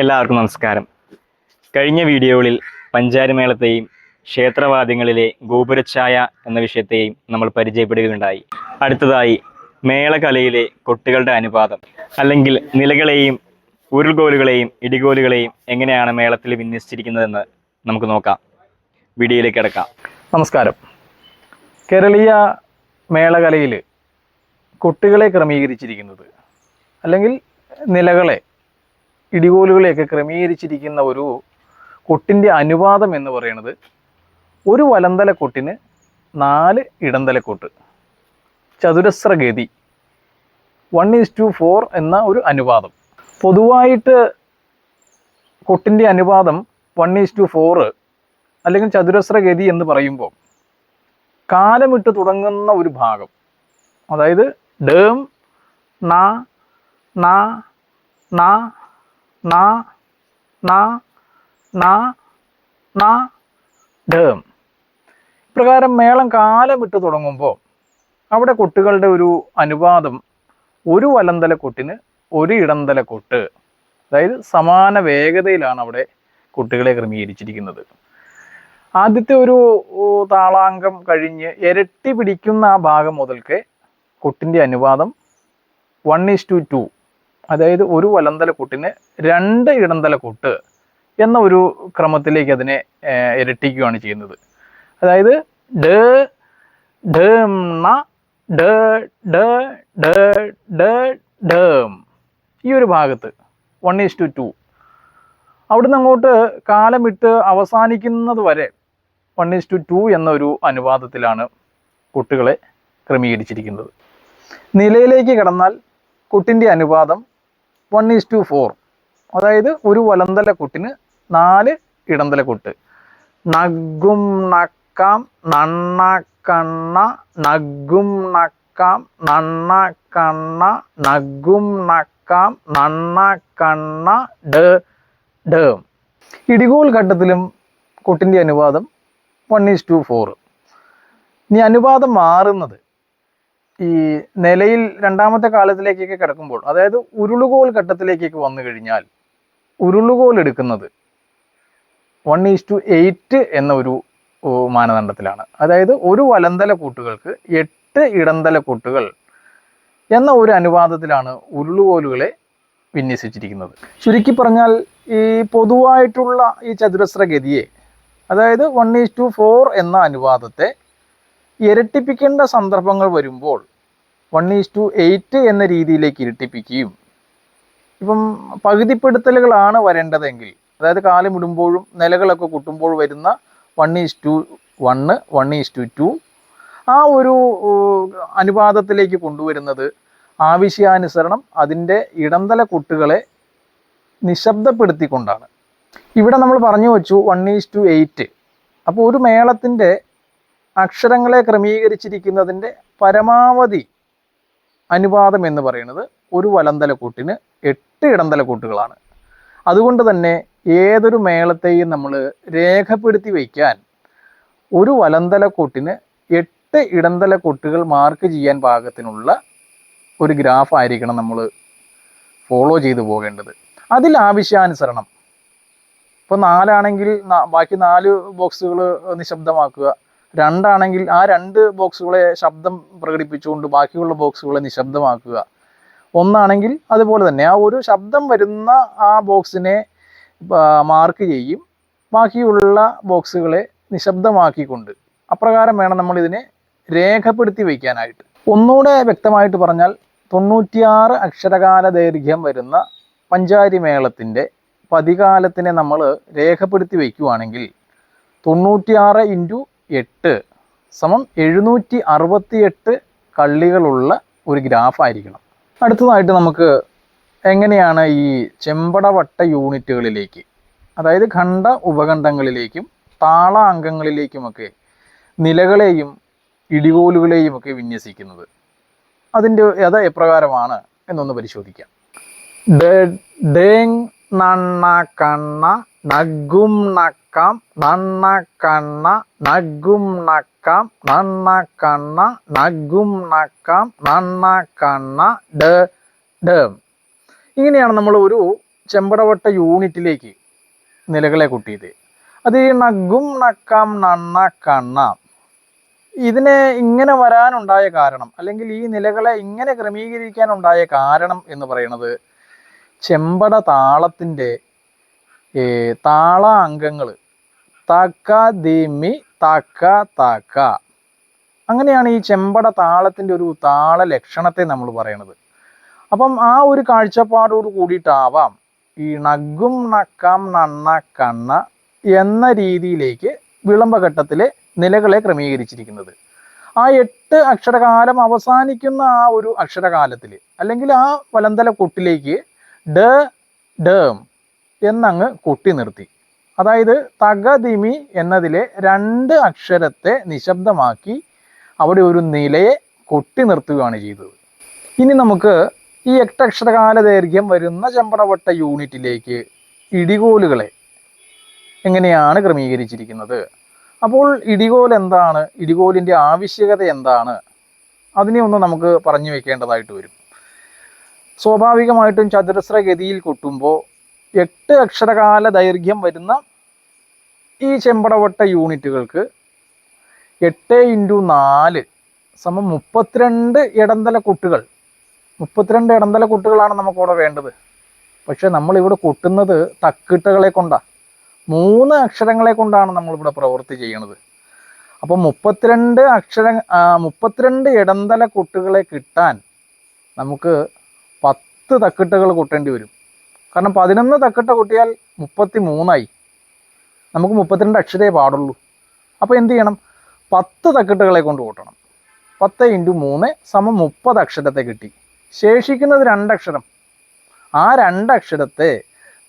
എല്ലാവർക്കും നമസ്കാരം. കഴിഞ്ഞ വീഡിയോകളിൽ പഞ്ചാരിമേളത്തെയും ക്ഷേത്രവാദ്യങ്ങളിലെ ഗോപുരഛായ എന്ന വിഷയത്തെയും നമ്മൾ പരിചയപ്പെടുകയുണ്ടായി. അടുത്തതായി മേളകലയിലെ കൊട്ടുകളുടെ അനുപാതം അല്ലെങ്കിൽ നിലകളെയും ഉരുൾകോലുകളെയും ഇടികോലുകളെയും എങ്ങനെയാണ് മേളത്തിൽ വിന്യസിച്ചിരിക്കുന്നതെന്ന് നമുക്ക് നോക്കാം. വീഡിയോയിലേക്ക് കിടക്കാം. നമസ്കാരം. കേരളീയ മേളകലയിൽ കൊട്ടുകളെ ക്രമീകരിച്ചിരിക്കുന്നത് അല്ലെങ്കിൽ നിലകളെ ഇടികോലുകളെയൊക്കെ ക്രമീകരിച്ചിരിക്കുന്ന ഒരു കൊട്ടിന്റെ അനുപാതം എന്ന് പറയുന്നത് ഒരു വലന്തല കൊട്ടിന് നാല് ഇടന്തല കൊട്ട്. ചതുരശ്ര ഗതി. വൺ ഈസ് ടു ഫോർ എന്ന ഒരു അനുപാതം. പൊതുവായിട്ട് കൊട്ടിന്റെ അനുപാതം വൺ ഈസ് ടു ഫോറ് അല്ലെങ്കിൽ ചതുരശ്ര ഗതി എന്ന് പറയുമ്പോൾ കാലമിട്ട് തുടങ്ങുന്ന ഒരു ഭാഗം. അതായത് ഡേം ന ന ന ന ന ന ഡേം. പ്രകാരം മേളം കാലം വിട്ട് തുടങ്ങുമ്പോൾ അവിടെ കൊട്ടുകളുടെ ഒരു അനുപാതം ഒരു വലന്തല കൊട്ടിന് ഒരു ഇടന്തല കൊട്ട്. അതായത് സമാന വേഗതയിലാണ് അവിടെ കുട്ടികളെ ക്രമീകരിച്ചിരിക്കുന്നത്. ആദ്യത്തെ ഒരു താളാങ്കം കഴിഞ്ഞ് ഇരട്ടി പിടിക്കുന്ന ആ ഭാഗം മുതൽക്ക് കൊട്ടിന്റെ അനുപാതം വൺ ഈസ് ടു ടു അതായത് ഒരു വലന്തല കൂട്ടിന് രണ്ട് ഇടന്തല കൂട്ട് എന്ന ഒരു ക്രമത്തിലേക്ക് അതിനെ ഇരട്ടിക്കുകയാണ് ചെയ്യുന്നത്. അതായത് ഡ ഡ ഡ ഡ ഡേം ഈ ഒരു ഭാഗത്ത് വൺ ഈസ് ടു ടു അവിടുന്ന് അങ്ങോട്ട് കാലമിട്ട് അവസാനിക്കുന്നത് വരെ വൺ ഈസ് ടു ടു എന്നൊരു അനുപാതത്തിലാണ് കുട്ടികളെ ക്രമീകരിച്ചിരിക്കുന്നത്. നിലയിലേക്ക് കടന്നാൽ കുട്ടിന്റെ അനുപാതം വൺ ഈസ് ടു ഫോർ അതായത് ഒരു വലന്തല കുട്ടിന് നാല് ഇടന്തല കുട്ട്. നഗും നക്കാം നണ്ണ കണ്ണ നഗും നക്കാം നണ്ണ കണ്ണ നഗും നക്കാം നണ്ണ ഡ ഡേം. ഇടികോൽ ഘട്ടത്തിലും കുട്ടിന്റെ അനുപാതം വൺ ഈസ് ടു ഫോർ ഇനി അനുപാതം മാറുന്നത് ഈ നിലയിൽ രണ്ടാമത്തെ കാലത്തിലേക്കൊക്കെ കിടക്കുമ്പോൾ അതായത് ഉരുളുകോൽ ഘട്ടത്തിലേക്കൊക്കെ വന്നു കഴിഞ്ഞാൽ ഉരുളുകോൽ എടുക്കുന്നത് വൺ ഈസ് ടു എയ്റ്റ് എന്ന ഒരു മാനദണ്ഡത്തിലാണ്. അതായത് ഒരു വലന്തല കൂട്ടുകൾക്ക് എട്ട് ഇടന്തല കൂട്ടുകൾ എന്ന ഒരു അനുപാതത്തിലാണ് ഉരുളുകോലുകളെ വിന്യസിച്ചിരിക്കുന്നത്. ചുരുക്കി പറഞ്ഞാൽ ഈ പൊതുവായിട്ടുള്ള ഈ ചതുരശ്ര ഗതിയെ അതായത് വൺ ഈസ് ടു ഫോർ എന്ന അനുപാതത്തെ ഇരട്ടിപ്പിക്കേണ്ട സന്ദർഭങ്ങൾ വരുമ്പോൾ വൺ ഈസ് ടു എയ്റ്റ് എന്ന രീതിയിലേക്ക് ഇരട്ടിപ്പിക്കുകയും ഇപ്പം പകുതിപ്പെടുത്തലുകളാണ് വരേണ്ടതെങ്കിൽ അതായത് കാലം ഇടുമ്പോഴും നിലകളൊക്കെ കുട്ടുമ്പോൾ വരുന്ന one is two one one is two two ആ ഒരു അനുപാതത്തിലേക്ക് കൊണ്ടുവരുന്നത് ആവശ്യാനുസരണം അതിന്റെ ഇടന്തല കുട്ടുകളെ നിശബ്ദപ്പെടുത്തിക്കൊണ്ടാണ്. ഇവിടെ നമ്മൾ പറഞ്ഞു വെച്ചു വൺ ഈസ് ടു എയ്റ്റ് അപ്പോൾ ഒരു മേളത്തിന്റെ അക്ഷരങ്ങളെ ക്രമീകരിച്ചിരിക്കുന്നതിന്റെ പരമാവധി അനുപാതം എന്ന് പറയുന്നത് ഒരു വലന്തല കൂട്ടിന് എട്ട് ഇടന്തല കൂട്ടുകളാണ് അതുകൊണ്ട് തന്നെ ഏതൊരു മേളത്തെയും നമ്മൾ രേഖപ്പെടുത്തി വയ്ക്കാൻ ഒരു വലന്തല കൂട്ടിന് എട്ട് ഇടന്തല കൊട്ടുകൾ മാർക്ക് ചെയ്യാൻ പാകത്തിനുള്ള ഒരു ഗ്രാഫ് ആയിരിക്കണം നമ്മൾ ഫോളോ ചെയ്തു പോകേണ്ടത്. അതിൽ ആവശ്യാനുസരണം. ഇപ്പോൾ നാലാണെങ്കിൽ ബാക്കി നാല് ബോക്സുകൾ നിശബ്ദമാക്കുക. രണ്ടാണെങ്കിൽ ആ രണ്ട് ബോക്സുകളെ ശബ്ദം പ്രകടിപ്പിച്ചുകൊണ്ട് ബാക്കിയുള്ള ബോക്സുകളെ നിശബ്ദമാക്കുക. ഒന്നാണെങ്കിൽ അതുപോലെ തന്നെ ആ ഒരു ശബ്ദം വരുന്ന ആ ബോക്സിനെ മാർക്ക് ചെയ്യും. ബാക്കിയുള്ള ബോക്സുകളെ നിശബ്ദമാക്കിക്കൊണ്ട് അപ്രകാരം വേണം നമ്മൾ ഇതിനെ രേഖപ്പെടുത്തി വയ്ക്കാനായിട്ട്. ഒന്നുകൂടെ വ്യക്തമായിട്ട് പറഞ്ഞാൽ തൊണ്ണൂറ്റിയാറ് അക്ഷരകാല ദൈർഘ്യം വരുന്ന പഞ്ചാരി മേളത്തിന്റെ പതികാലത്തിനെ നമ്മൾ രേഖപ്പെടുത്തി വയ്ക്കുവാണെങ്കിൽ തൊണ്ണൂറ്റിയാറ് ഇന്റു എട്ട് സമം എഴുന്നൂറ്റി അറുപത്തിയെട്ട് കള്ളികളുള്ള ഒരു ഗ്രാഫ് ആയിരിക്കണം. അടുത്തതായിട്ട് നമുക്ക് എങ്ങനെയാണ് ഈ ചെമ്പടവട്ട യൂണിറ്റുകളിലേക്ക് അതായത് ഖണ്ഡ ഉപഖണ്ഡങ്ങളിലേക്കും താള അംഗങ്ങളിലേക്കുമൊക്കെ നിലകളെയും ഇടികോലുകളെയും ഒക്കെ വിന്യസിക്കുന്നത്. അതിന്റെ അത് എപ്രകാരമാണ് എന്നൊന്ന് പരിശോധിക്കാം. ഡേ നണ്ണ കണ്ണ നഗും നക്കാം നന്ന കണ്ണ നഗും നക്കാം നന്ന കണ്ണ നഗും നക്കാം നന്ന കണ്ണ ഡ ഡ. ഇങ്ങനെയാണ് നമ്മൾ ഒരു ചെമ്പടവട്ട യൂണിറ്റിലേക്ക് നിലകളെ കൂട്ടിയത്. അത് ഈ നഗും നക്കാം നന്ന കണ്ണ. ഇതിനെ ഇങ്ങനെ വരാനുണ്ടായ കാരണം അല്ലെങ്കിൽ ഈ നിലകളെ ഇങ്ങനെ ക്രമീകരിക്കാനുണ്ടായ കാരണം എന്ന് പറയുന്നത് ചെമ്പട താളത്തിന്റെ താള അംഗങ്ങൾ തക്ക ദിമി തക്ക തക്ക. അങ്ങനെയാണ് ഈ ചെമ്പട താളത്തിന്റെ ഒരു താള ലക്ഷണത്തെ നമ്മൾ പറയണത്. അപ്പം ആ ഒരു കാഴ്ചപ്പാടോട് കൂടിയിട്ടാവാം ഈ നഗും നക്കാം നണ്ണ കണ്ണ എന്ന രീതിയിലേക്ക് വിളംബഘട്ടത്തിലെ നിലകളെ ക്രമീകരിച്ചിരിക്കുന്നത്. ആ എട്ട് അക്ഷരകാലം അവസാനിക്കുന്ന ആ ഒരു അക്ഷരകാലത്തിൽ അല്ലെങ്കിൽ ആ വലന്തല കൊട്ടിലേക്ക് ഡ ഡേം എന്നങ്ങ് കൊട്ടി നിർത്തി. അതായത് തകതിമി എന്നതിലെ രണ്ട് അക്ഷരത്തെ നിശബ്ദമാക്കി അവിടെ ഒരു നിലയെ കൊട്ടി നിർത്തുകയാണ് ചെയ്തത്. ഇനി നമുക്ക് ഈ എട്ടക്ഷരകാല ദൈർഘ്യം വരുന്ന ചെമ്പടവട്ട യൂണിറ്റിലേക്ക് ഇടികോലുകളെ എങ്ങനെയാണ് ക്രമീകരിച്ചിരിക്കുന്നത്? അപ്പോൾ ഇടികോൽ എന്താണ്? ഇടികോലിന്റെ ആവശ്യകത എന്താണ്? അതിനെ ഒന്ന് നമുക്ക് പറഞ്ഞു വെക്കേണ്ടതായിട്ട് വരും. സ്വാഭാവികമായിട്ടും ചതുരശ്ര ഗതിയിൽ കൊട്ടുമ്പോൾ എട്ട് അക്ഷരകാല ദൈർഘ്യം വരുന്ന ഈ ചെമ്പടവട്ട യൂണിറ്റുകൾക്ക് എട്ട് ഇന്റു നാല് സമം മുപ്പത്തിരണ്ട് ഇടന്തല കൊട്ടുകൾ. മുപ്പത്തിരണ്ട് ഇടന്തല കൊട്ടുകളാണ് നമുക്കവിടെ വേണ്ടത്. പക്ഷെ നമ്മളിവിടെ കൊട്ടുന്നത് തക്കിട്ടുകളെ കൊണ്ടാണ് മൂന്ന് അക്ഷരങ്ങളെ കൊണ്ടാണ് നമ്മളിവിടെ പ്രവൃത്തി ചെയ്യണത്. അപ്പോൾ മുപ്പത്തിരണ്ട് അക്ഷര മുപ്പത്തിരണ്ട് ഇടന്തല കൊട്ടുകളെ കിട്ടാൻ നമുക്ക് പത്ത് തക്കിട്ടുകൾ കൊട്ടേണ്ടി വരും. കാരണം പതിനൊന്ന് തക്കിട്ട കൊട്ടിയാൽ മുപ്പത്തി മൂന്നായി നമുക്ക് മുപ്പത്തിരണ്ട് അക്ഷരേ പാടുള്ളൂ. അപ്പോൾ എന്ത് ചെയ്യണം? പത്ത് തക്കിട്ടുകളെ കൊണ്ട് കൂട്ടണം. പത്ത് ഇന്റു മൂന്ന് സമം മുപ്പത് അക്ഷരത്തെ കിട്ടി. ശേഷിക്കുന്നത് രണ്ടക്ഷരം. ആ രണ്ടക്ഷരത്തെ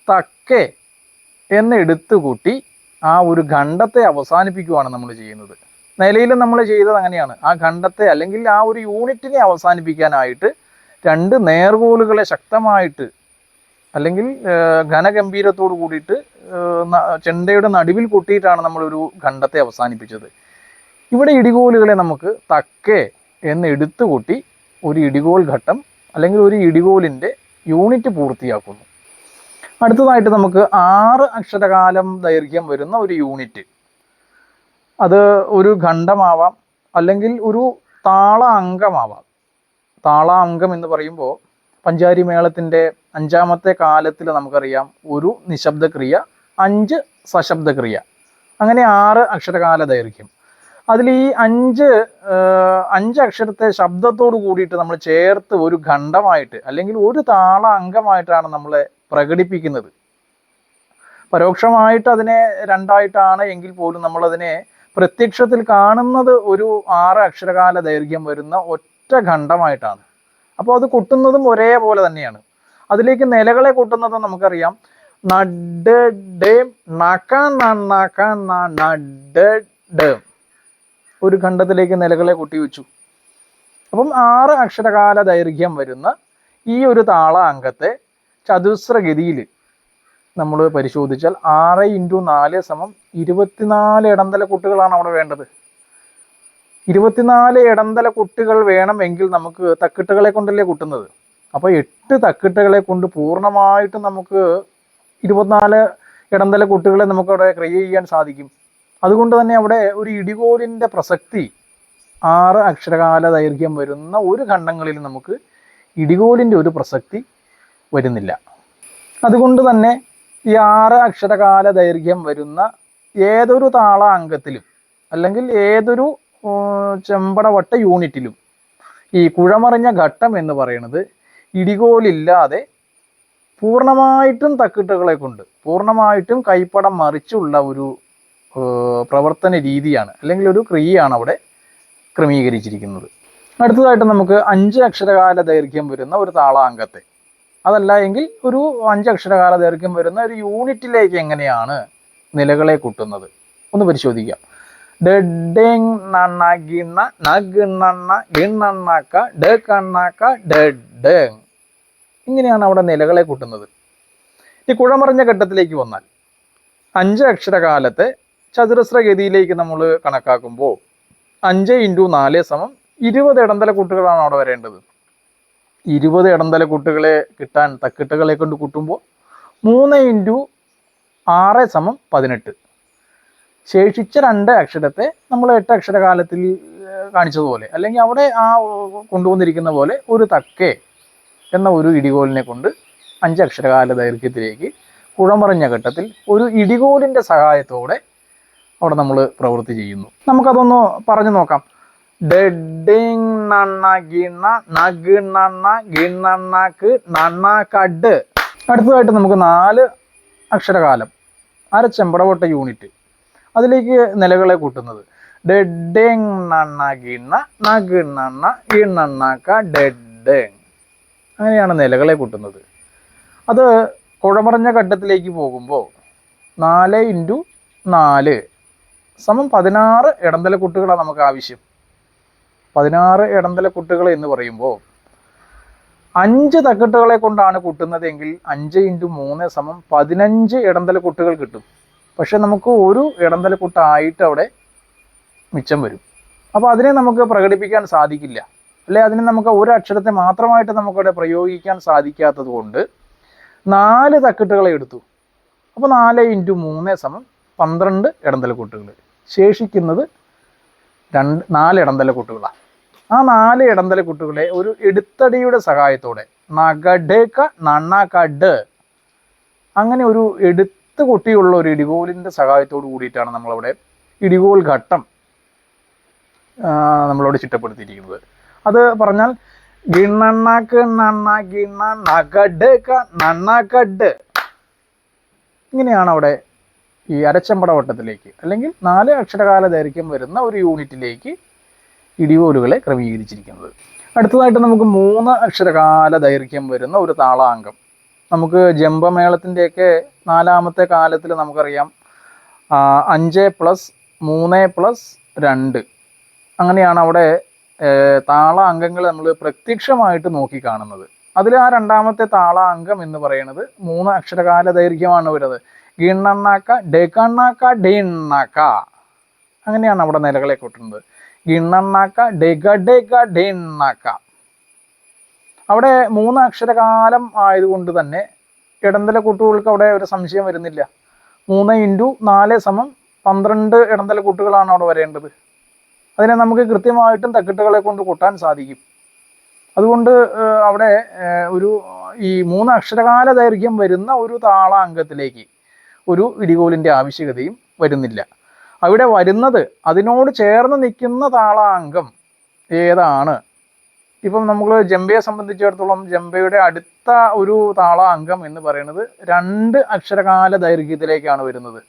തക്കെ എന്ന് എടുത്തു കൂട്ടി ആ ഒരു ഖണ്ഡത്തെ അവസാനിപ്പിക്കുവാണ് നമ്മൾ ചെയ്യുന്നത്. നിലയിൽ നമ്മൾ ചെയ്തത് അങ്ങനെയാണ്. ആ ഖണ്ഡത്തെ അല്ലെങ്കിൽ ആ ഒരു യൂണിറ്റിനെ അവസാനിപ്പിക്കാനായിട്ട് രണ്ട് നേർകോലുകളെ ശക്തമായിട്ട് അല്ലെങ്കിൽ ഘനഗംഭീരത്തോട് കൂടിയിട്ട് ചെണ്ടയുടെ നടുവിൽ കൊട്ടിയിട്ടാണ് നമ്മളൊരു ഖണ്ഡത്തെ അവസാനിപ്പിച്ചത്. ഇവിടെ ഇടികോലുകളെ നമുക്ക് തക്കേ എന്ന് എടുത്തു കൂട്ടി ഒരു ഇടികോൽ ഘട്ടം അല്ലെങ്കിൽ ഒരു ഇടികോലിന്റെ യൂണിറ്റ് പൂർത്തിയാക്കുന്നു. അടുത്തതായിട്ട് നമുക്ക് ആറ് അക്ഷരകാലം ദൈർഘ്യം വരുന്ന ഒരു യൂണിറ്റ്. അത് ഒരു ഖണ്ഡമാവാം അല്ലെങ്കിൽ ഒരു താള അംഗമാവാം താള അംഗം എന്ന് പറയുമ്പോൾ പഞ്ചാരി മേളത്തിന്റെ അഞ്ചാമത്തെ കാലത്തിൽ നമുക്കറിയാം ഒരു നിശബ്ദക്രിയ അഞ്ച് സശബ്ദക്രിയ. അങ്ങനെ ആറ് അക്ഷരകാല ദൈർഘ്യം. അതിൽ ഈ അഞ്ച് അഞ്ച് അക്ഷരത്തെ ശബ്ദത്തോട് കൂടിയിട്ട് നമ്മൾ ചേർത്ത് ഒരു ഖണ്ഡമായിട്ട് അല്ലെങ്കിൽ ഒരു താള അംഗമായിട്ടാണ് നമ്മളെ പ്രകടിപ്പിക്കുന്നത്. പരോക്ഷമായിട്ട് അതിനെ രണ്ടായിട്ടാണ് എങ്കിൽ പോലും നമ്മളതിനെ പ്രത്യക്ഷത്തിൽ കാണുന്നത് ഒരു ആറ് അക്ഷരകാല ദൈർഘ്യം വരുന്ന ഒറ്റ ഖണ്ഡമായിട്ടാണ്. അപ്പോൾ അത് കൊട്ടുന്നതും ഒരേപോലെ തന്നെയാണ്. അതിലേക്ക് നിലകളെ കൂട്ടുന്നത് നമുക്കറിയാം. നഡ് നക നഡ് ഒരു ഖണ്ഡത്തിലേക്ക് നിലകളെ കൂട്ടി വെച്ചു. അപ്പം ആറ് അക്ഷരകാല ദൈർഘ്യം വരുന്ന ഈ ഒരു താള അംഗത്തെ ചതുസ്രഗതിയിൽ നമ്മൾ പരിശോധിച്ചാൽ ആറ് ഇന്റു നാല് സമം ഇരുപത്തിനാല് ഇടന്തല കുട്ടികളാണ് അവിടെ വേണ്ടത്. ഇരുപത്തിനാല് ഇടന്തല കുട്ടികൾ വേണമെങ്കിൽ നമുക്ക് തക്കിട്ടുകളെ കൊണ്ടല്ലേ കുട്ടുന്നത്? അപ്പോൾ എട്ട് തക്കിട്ടുകളെ കൊണ്ട് പൂർണമായിട്ടും നമുക്ക് ഇരുപത്തിനാല് ഇടന്തല കുട്ടികളെ നമുക്ക് അവിടെ ക്രിയേറ്റ് ചെയ്യാൻ സാധിക്കും. അതുകൊണ്ട് തന്നെ അവിടെ ഒരു ഇടികോലിന്റെ പ്രസക്തി ആറ് അക്ഷരകാല ദൈർഘ്യം വരുന്ന ഒരു ഖണ്ഡങ്ങളിൽ നമുക്ക് ഇടികോലിന്റെ ഒരു പ്രസക്തി വരുന്നില്ല. അതുകൊണ്ട് തന്നെ ഈ ആറ് അക്ഷരകാല ദൈർഘ്യം വരുന്ന ഏതൊരു താള അംഗത്തിലും അല്ലെങ്കിൽ ഏതൊരു ചെമ്പടവട്ട യൂണിറ്റിലും ഈ കുഴമറിഞ്ഞ ഘട്ടം എന്ന് പറയുന്നത് ഇടികോലില്ലാതെ പൂർണമായിട്ടും തക്കിട്ടുകളെ കൊണ്ട് പൂർണമായിട്ടും കൈപ്പടം മറിച്ചുള്ള ഒരു പ്രവർത്തന രീതിയാണ് അല്ലെങ്കിൽ ഒരു ക്രിയയാണ് അവിടെ ക്രമീകരിച്ചിരിക്കുന്നത്. അടുത്തതായിട്ട് നമുക്ക് അഞ്ച് അക്ഷരകാല ദൈർഘ്യം വരുന്ന ഒരു താളാംഗത്തെ. അതല്ല എങ്കിൽ ഒരു അഞ്ച് അക്ഷരകാല ദൈർഘ്യം വരുന്ന ഒരു യൂണിറ്റിലേക്ക് എങ്ങനെയാണ് നിലകളെ കൂട്ടുന്നത്? ഒന്ന് പരിശോധിക്കാം. ഡെഡെങ് നണ്ണ ഗിണ്ണ നഗിണ്ണ ഗിണ്ണണ്ണക്ക ഡ കണ്ണക്ക ഡെഡെങ്. ഇങ്ങനെയാണ് അവിടെ നിലകളെ കൂട്ടുന്നത്. ഈ കുഴമറിഞ്ഞ ഘട്ടത്തിലേക്ക് വന്നാൽ അഞ്ച് അക്ഷരകാലത്തെ ചതുരശ്ര ഗതിയിലേക്ക് നമ്മൾ കണക്കാക്കുമ്പോൾ അഞ്ച് ഇന്റു നാല് സമം ഇരുപത് ഇടന്തല കൂട്ടുകളാണ് അവിടെ വരേണ്ടത്. ഇരുപത് ഇടന്തല കൂട്ടുകളെ കിട്ടാൻ തക്കിട്ടുകളെ കൊണ്ട് കൂട്ടുമ്പോൾ മൂന്ന് ഇന്റു ആറ് സമം പതിനെട്ട്. ശേഷിച്ച രണ്ട് അക്ഷരത്തെ നമ്മൾ എട്ട് അക്ഷര കാലത്തിൽ കാണിച്ചതുപോലെ അല്ലെങ്കിൽ അവിടെ ആ കൊണ്ടുവന്നിരിക്കുന്ന പോലെ ഒരു തക്കേ എന്ന ഒരു ഇടികോലിനെ കൊണ്ട് അഞ്ച് അക്ഷരകാല ദൈർഘ്യത്തിലേക്ക് കുഴമറിഞ്ഞ ഘട്ടത്തിൽ ഒരു ഇടികോലിന്റെ സഹായത്തോടെ അവിടെ നമ്മൾ പ്രവൃത്തി ചെയ്യുന്നു. നമുക്കതൊന്ന് പറഞ്ഞു നോക്കാം. ഡെഡിങ് കഡ്. അടുത്തതായിട്ട് നമുക്ക് നാല് അക്ഷരകാലം. അര ചെമ്പടവട്ട യൂണിറ്റ്. അതിലേക്ക് നിലകളെ കൂട്ടുന്നത്. ഡെഡിങ് നണ്ണ ഗിണ്ണ നഗ് നണ്ണ ഗിണ്ണണ്ണക്ക അങ്ങനെയാണ് നിലകളെ കൂട്ടുന്നത്. അത് കുഴമറിഞ്ഞ ഘട്ടത്തിലേക്ക് പോകുമ്പോൾ നാല് ഇന്റു നാല് സമം പതിനാറ് ഇടന്തല കുട്ടികളാണ് നമുക്ക് ആവശ്യം. പതിനാറ് ഇടന്തല കുട്ടികൾ എന്ന് പറയുമ്പോൾ അഞ്ച് തക്കെട്ടുകളെ കൊണ്ടാണ് കൂട്ടുന്നതെങ്കിൽ അഞ്ച് ഇന്റു മൂന്ന് സമം പതിനഞ്ച് ഇടന്തല കുട്ടുകൾ കിട്ടും. പക്ഷെ നമുക്ക് ഒരു ഇടന്തലക്കൂട്ടായിട്ട് അവിടെ മിച്ചം വരും. അപ്പോൾ അതിനെ നമുക്ക് പ്രകടിപ്പിക്കാൻ സാധിക്കില്ല. അല്ലെ അതിനെ നമുക്ക് ഒരു അക്ഷരത്തെ മാത്രമായിട്ട് നമുക്കവിടെ പ്രയോഗിക്കാൻ സാധിക്കാത്തത് കൊണ്ട് നാല് തക്കിട്ടുകളെ എടുത്തു. അപ്പോൾ നാല് ഇന്റു മൂന്ന് സമം പന്ത്രണ്ട് ഇടന്തലക്കൂട്ടുകൾ ശേഷിക്കുന്നത് രണ്ട് നാല് ഇടന്തലക്കൂട്ടുകളാണ് ആ നാല് ഇടന്തലക്കൂട്ടുകളെ ഒരു എടുത്തടിയുടെ സഹായത്തോടെ നഗഡേക്ക നണ്ണാക്കഡ് അങ്ങനെ ഒരു എടുത്ത് കൊട്ടിയുള്ള ഒരു ഇടികോലിന്റെ സഹായത്തോട് കൂടിയിട്ടാണ് നമ്മളവിടെ ഇടികോൽ ഘട്ടം നമ്മളവിടെ ചിട്ടപ്പെടുത്തിയിരിക്കുന്നത്. അത് പറഞ്ഞാൽ ഗിണ്ണണ്ണാക്ക് നണ്ണ ഗിണ്ണ നഗഡേക്ക നണ്ണാക്കഡ് ഇങ്ങനെയാണ് അവിടെ ഈ അരച്ചമ്പട വട്ടത്തിലേക്ക് അല്ലെങ്കിൽ നാല് അക്ഷരകാല ദൈർഘ്യം വരുന്ന ഒരു യൂണിറ്റിലേക്ക് ഇടികോലുകളെ ക്രമീകരിച്ചിരിക്കുന്നത്. അടുത്തതായിട്ട് നമുക്ക് മൂന്ന് അക്ഷരകാല ദൈർഘ്യം വരുന്ന ഒരു താളാംഗം നമുക്ക് ജമ്പമേളത്തിന്റെയൊക്കെ നാലാമത്തെ കാലത്തിൽ നമുക്കറിയാം. അഞ്ച് പ്ലസ് മൂന്ന് പ്ലസ് രണ്ട്. അങ്ങനെയാണ് അവിടെ താള അംഗങ്ങൾ നമ്മൾ പ്രത്യക്ഷമായിട്ട് നോക്കി കാണുന്നത്. അതിൽ ആ രണ്ടാമത്തെ താള അംഗം എന്ന് പറയുന്നത് മൂന്ന് അക്ഷരകാല ദൈർഘ്യമാണ് വരുന്നത്. ഗിണ്ണണ്ണാക്ക ഡെകണ്ണാക്ക ഡെണ്ണാക്ക. അങ്ങനെയാണ് അവിടെ നിലകളെ കൂട്ടുന്നത്. ഗിണ്ണണ്ണാക്ക ഡെഗ ഡെഗ ഡെണ്ണാക്ക. അവിടെ മൂന്ന് അക്ഷരകാലം ആയതുകൊണ്ട് തന്നെ ഇടന്തല കൂട്ടുകൾക്ക് അവിടെ ഒരു സംശയം വരുന്നില്ല. മൂന്ന് ഇന്റു നാല് സമം പന്ത്രണ്ട് ഇടന്തല കൂട്ടുകളാണ് അവിടെ വരേണ്ടത്. അതിനെ നമുക്ക് കൃത്യമായിട്ടും തക്കിട്ടുകളെ കൊണ്ട് കൂട്ടാൻ സാധിക്കും. അതുകൊണ്ട് അവിടെ ഒരു ഈ മൂന്ന് അക്ഷരകാല ദൈർഘ്യം വരുന്ന ഒരു താള അംഗത്തിലേക്ക് ഒരു ഇടികോലിന്റെ ആവശ്യകതയും വരുന്നില്ല. അവിടെ വരുന്നത് അതിനോട് ചേർന്ന് നിൽക്കുന്ന താളാംഗം ഏതാണ്? ഇപ്പം നമ്മൾ ജംബയെ സംബന്ധിച്ചിടത്തോളം ജംബയുടെ അടുത്ത ഒരു താള അംഗം എന്ന് പറയുന്നത് രണ്ട് അക്ഷരകാല ദൈർഘ്യത്തിലേക്കാണ് വരുന്നത്.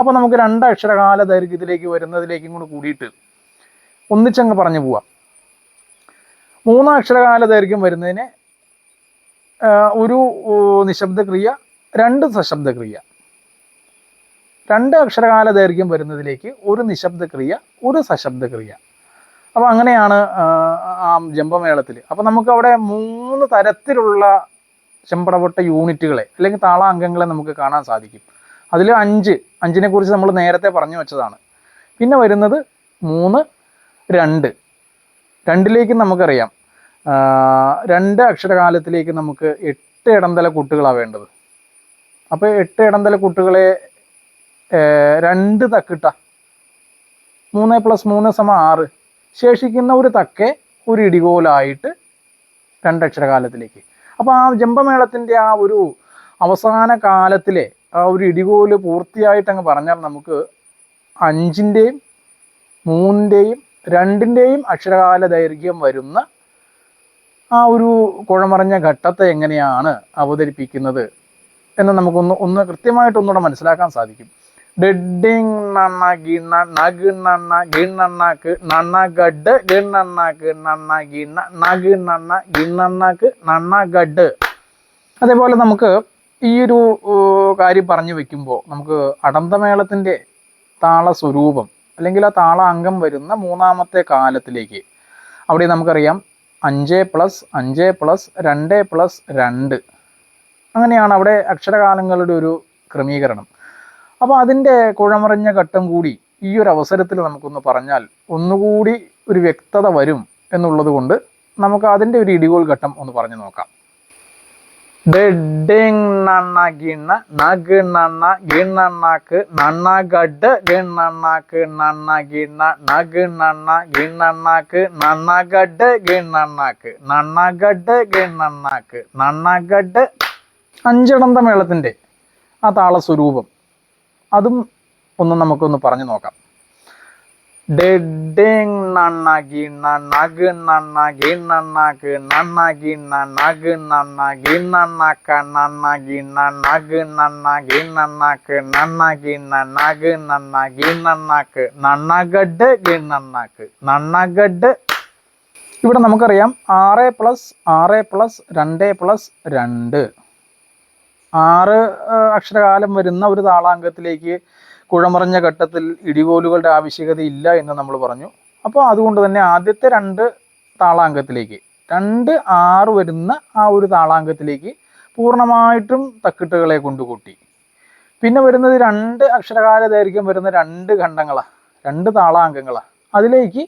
അപ്പോൾ നമുക്ക് രണ്ട് അക്ഷരകാല ദൈർഘ്യത്തിലേക്ക് വരുന്നതിലേക്കും കൂടെ കൂടിയിട്ട് ഒന്നിച്ചങ്ങ് പറഞ്ഞു പോവാം. മൂന്ന് അക്ഷരകാല ദൈർഘ്യം വരുന്നതിന് ഒരു നിശബ്ദക്രിയ രണ്ട് സശബ്ദക്രിയ. രണ്ട് അക്ഷരകാല ദൈർഘ്യം വരുന്നതിലേക്ക് ഒരു നിശബ്ദക്രിയ ഒരു സശബ്ദക്രിയ. അപ്പോൾ അങ്ങനെയാണ് ആ, ജമ്പമേളത്തിൽ അപ്പോൾ നമുക്ക് അവിടെ മൂന്ന് തരത്തിലുള്ള ചെമ്പടവട്ട യൂണിറ്റുകളെ അല്ലെങ്കിൽ താള അംഗങ്ങളെ നമുക്ക് കാണാൻ സാധിക്കും. അതിൽ അഞ്ച് അഞ്ചിനെ കുറിച്ച് നമ്മൾ നേരത്തെ പറഞ്ഞു വെച്ചതാണ്. പിന്നെ വരുന്നത് മൂന്ന് രണ്ട്. രണ്ടിലേക്ക് നമുക്കറിയാം. രണ്ട് അക്ഷരകാലത്തിലേക്ക് നമുക്ക് എട്ട് ഇടന്തല കൂട്ടുകളാണ് വേണ്ടത്. അപ്പോൾ എട്ട് ഇടന്തല കൂട്ടുകളെ രണ്ട് തക്കിട്ട. മൂന്ന് പ്ലസ് മൂന്ന് സമ ആറ്. ശേഷിക്കുന്ന ഒരു തക്കെ ഒരു ഇടികോലായിട്ട് രണ്ടക്ഷരകാലത്തിലേക്ക്. അപ്പോൾ ആ ജമ്പമേളത്തിന്റെ ആ ഒരു അവസാന കാലത്തിലെ ആ ഒരു ഇടികോൽ പൂർത്തിയായിട്ട് അങ്ങ് പറഞ്ഞാൽ നമുക്ക് അഞ്ചിന്റെയും മൂന്നിന്റെയും രണ്ടിന്റെയും അക്ഷരകാല ദൈർഘ്യം വരുന്ന ആ ഒരു കുഴമറിഞ്ഞ ഘട്ടത്തെ എങ്ങനെയാണ് അവതരിപ്പിക്കുന്നത് എന്ന് നമുക്കൊന്ന് ഒന്ന് കൃത്യമായിട്ടൊന്നുകൂടെ മനസ്സിലാക്കാൻ സാധിക്കും. ഡെഡിങ് നണ്ണ ഗിണ്ണ നഗിണ്ണ ഗിണ്ണണ്ണക്ക് നണ്ണ ഗഡ് ഗിണ്ണണ്ണക്ക് നണ്ണ ഗിണ്ണ നഗിണ്ണ ഗിണ്ണണ്ണക്ക് നണ്ണ ഗഡ് അതേപോലെ നമുക്ക് ഈ ഒരു കാര്യം പറഞ്ഞു വെക്കുമ്പോൾ നമുക്ക് അടന്തമേളത്തിന്റെ താള സ്വരൂപം അല്ലെങ്കിൽ ആ താള അംഗം വരുന്ന മൂന്നാമത്തെ കാലത്തിലേക്ക്. അവിടെ നമുക്കറിയാം അഞ്ച് പ്ലസ് അഞ്ച് പ്ലസ് രണ്ട് പ്ലസ് രണ്ട്. അങ്ങനെയാണ് അവിടെ അക്ഷരകാലങ്ങളുടെ ഒരു ക്രമീകരണം. അപ്പോൾ അതിന്റെ കുഴമറിഞ്ഞ ഘട്ടം കൂടി ഈ ഒരു അവസരത്തിൽ നമുക്കൊന്ന് പറഞ്ഞാൽ ഒന്നുകൂടി ഒരു വ്യക്തത വരും എന്നുള്ളത് കൊണ്ട് നമുക്ക് അതിന്റെ ഒരു ഇടികോൾ ഘട്ടം ഒന്ന് പറഞ്ഞു നോക്കാം. അഞ്ചടന്ത മേളത്തിന്റെ ആ താള സ്വരൂപം അതും ഒന്ന് നമുക്കൊന്ന് പറഞ്ഞു നോക്കാം. ഇവിടെ നമുക്കറിയാം ആറ് പ്ലസ് ആറ് പ്ലസ് രണ്ട് പ്ലസ് രണ്ട്. ആറ് അക്ഷരകാലം വരുന്ന ഒരു താളാങ്കത്തിലേക്ക് കുഴമറിഞ്ഞ ഘട്ടത്തിൽ ഇടികോലുകളുടെ ആവശ്യകത ഇല്ല എന്ന് നമ്മൾ പറഞ്ഞു. അപ്പോൾ അതുകൊണ്ട് തന്നെ ആദ്യത്തെ രണ്ട് താളാങ്കത്തിലേക്ക് രണ്ട് ആറ് വരുന്ന ആ ഒരു താളാങ്കത്തിലേക്ക് പൂർണമായിട്ടും തക്കിട്ടുകളെ കൊണ്ടുകൂട്ടി. പിന്നെ വരുന്നത് രണ്ട് അക്ഷരകാല ദൈർഘ്യം വരുന്ന രണ്ട് ഖണ്ഡങ്ങളാണ് രണ്ട് താളാങ്കങ്ങളാണ് അതിലേക്ക്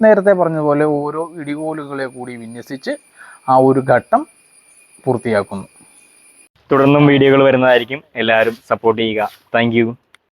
നേരത്തെ പറഞ്ഞതുപോലെ ഓരോ ഇടികോലുകളെ കൂടി വിന്യസിച്ച് ആ ഒരു ഘട്ടം പൂർത്തിയാക്കുന്നു. തുടർന്നും വീഡിയോകൾ വരുന്നതായിരിക്കും. എല്ലാവരും സപ്പോർട്ട് ചെയ്യുക. താങ്ക്